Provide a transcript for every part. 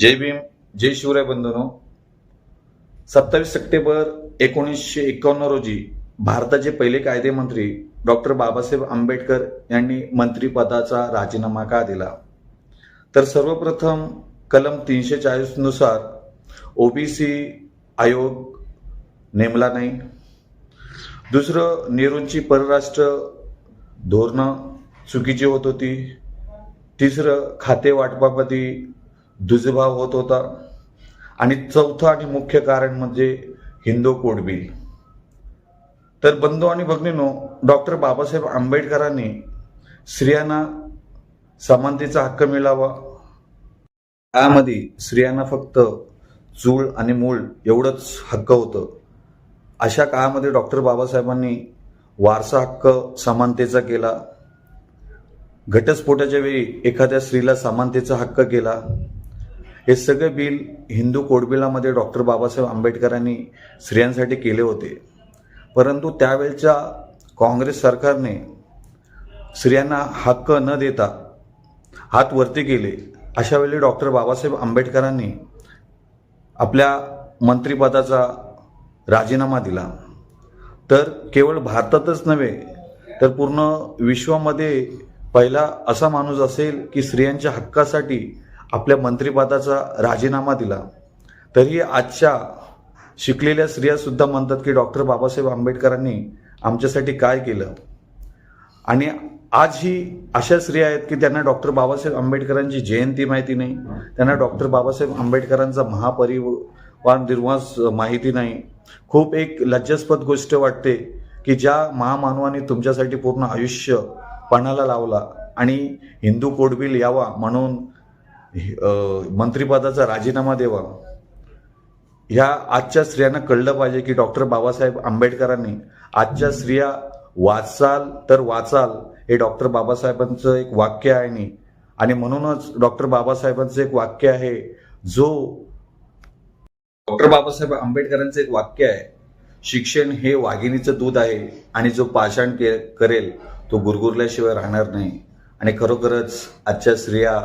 जय भीम जय शिवराय बंधनो. सत्तावीस सप्टेंबर एकोणीसशे एकावन्न रोजी भारताचे पहिले कायदेमंत्री डॉक्टर बाबासाहेब आंबेडकर यांनी मंत्रिपदाचा राजीनामा का दिला? तर सर्वप्रथम कलम तीनशे चाळीसनुसार ओबीसी आयोग नेमला नाही. दुसरं नेहरूंची परराष्ट्र धोरणं चुकीची होत होती. तिसरं खाते वाटपामध्ये दुजभाव होत होता. आणि चौथं आणि मुख्य कारण म्हणजे हिंदू कोड बिल तर बंधू आणि भगिनीनो डॉक्टर बाबासाहेब आंबेडकरांनी स्त्रियांना समानतेचा हक्क मिळावा. त्यामध्ये स्त्रियांना फक्त चूळ आणि मूळ एवढंच हक्क होतं. अशा काळामध्ये डॉक्टर बाबासाहेबांनी वारसा हक्क समानतेचा केला. घटस्फोटाच्या वेळी एखाद्या स्त्रीला समानतेचा हक्क केला. हे सगळे बिल हिंदू कोडबिलामध्ये डॉक्टर बाबासाहेब आंबेडकरांनी स्त्रियांसाठी केले होते. परंतु त्यावेळच्या काँग्रेस सरकारने स्त्रियांना हक्क न देता हात वरती केले. अशा वेळी डॉक्टर बाबासाहेब आंबेडकरांनी आपल्या मंत्रिपदाचा राजीनामा दिला. तर केवळ भारतातच नव्हे तर पूर्ण विश्वामध्ये पहिला असा माणूस असेल की स्त्रियांच्या हक्कासाठी आपल्या मंत्रिपदाचा राजीनामा दिला तरी आजच्या शिकलेल्या स्त्रियासुद्धा म्हणतात की डॉक्टर बाबासाहेब आंबेडकरांनी आमच्यासाठी काय केलं? आणि आज ही अशा स्त्रिया आहेत की त्यांना डॉक्टर बाबासाहेब आंबेडकरांची जयंती माहिती नाही त्यांना डॉक्टर बाबासाहेब आंबेडकरांचा महापरिवार निर्वास माहिती नाही. खूप एक लज्जास्पद गोष्ट वाटते की ज्या महामानवाने तुमच्यासाठी पूर्ण आयुष्य पणाला लावला आणि हिंदू कोडबिल यावा म्हणून मंत्रिपदाचा राजीनामा द्यावा ह्या आजच्या स्त्रियांना कळलं पाहिजे की डॉक्टर बाबासाहेब आंबेडकरांनी आजच्या स्त्रिया वाचाल तर वाचाल हे डॉक्टर बाबासाहेबांचं एक वाक्य आहे नी. आणि म्हणूनच डॉक्टर बाबासाहेबांचं एक वाक्य आहे जो डॉक्टर बाबासाहेब आंबेडकरांचं एक वाक्य आहे शिक्षण हे वाघिणीचं दूध आहे आणि जो पाषाण के करेल तो गुरगुरल्याशिवाय राहणार नाही आणि खरोखरच आजच्या स्त्रिया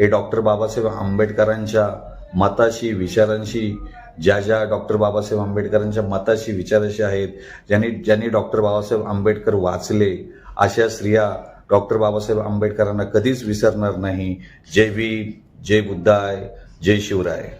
हे डॉक्टर बाबासाहेब आंबेडकरांच्या मताशी विचारांशी ज्या ज्या डॉक्टर बाबासाहेब आंबेडकरांच्या मताशी विचाराशी आहेत ज्यांनी ज्यांनी डॉक्टर बाबासाहेब आंबेडकर वाचले अशा स्त्रिया डॉक्टर बाबासाहेब आंबेडकरांना कधीच विसरणार नाही. जय भीम जय बुद्धाय जय शिवराय.